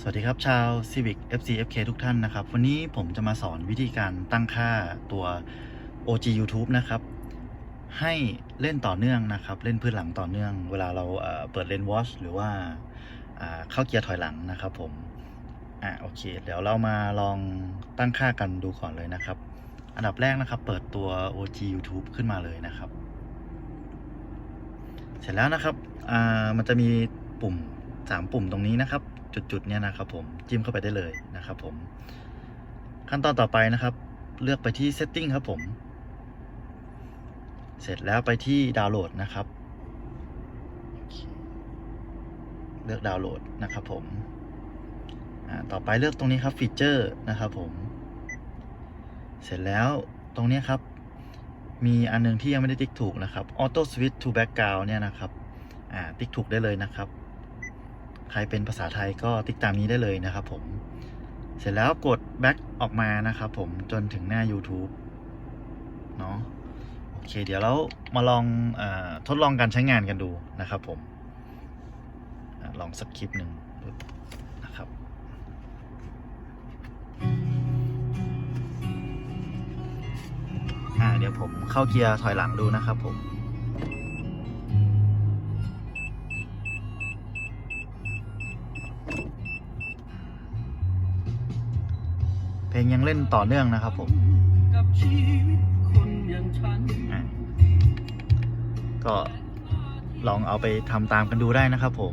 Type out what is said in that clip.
สวัสดีครับ ชาว Civic FC FK ทุกท่านนะครับ วันนี้ผมจะมาสอนวิธีการตั้งค่าตัว OG YouTube นะครับ ให้เล่นต่อเนื่องนะครับ เล่นพื้นหลังต่อเนื่อง เวลาเราเปิดเลนวอชหรือว่าเข้าเกียร์ถอยหลังนะครับผม อะโอเค เดี๋ยวเรามาลองตั้งค่ากันดูก่อนเลยนะครับ อันดับแรกนะครับ เปิดตัว OG YouTube ขึ้นมาเลยนะครับ เสร็จแล้วนะครับมันจะมีปุ่ม 3 ปุ่มตรงนี้นะครับ จุดๆเนี่ยนะครับผมจิ้มเข้าไปได้เลยนะครับผมขั้นตอนต่อไปนะครับ เลือกไปที่ setting ครับผม เสร็จแล้วไปที่ดาวน์โหลดนะครับ เลือกดาวน์โหลดนะครับผมต่อไปเลือกตรงนี้ครับฟีเจอร์นะครับผม เสร็จแล้วตรงนี้ครับ มีอันหนึงที่ยังไม่ได้ติ๊กถูกนะครับ auto switch to background เนี่ยนะครับติ๊กถูกได้เลยนะครับ ใครเป็นภาษาไทยก็ติ๊กตามนี้ได้เลยนะครับผม เสร็จแล้วกด back ออกมานะครับผมจนถึงหน้า YouTube เนาะโอเค เดี๋ยวเรามาลองอทดลองการใช้งานกันดูนะครับผมอลองสักคลิปหนึ่งนะครับเดี๋ยวผมเข้าเกียร์ถอยหลังดูนะครับผม ลงยังเล่นต่อเนื่องนะครับผมกับชีวิตคนอย่างฉันอะก็ลองเอาไปทำตามกันดูได้นะครับผม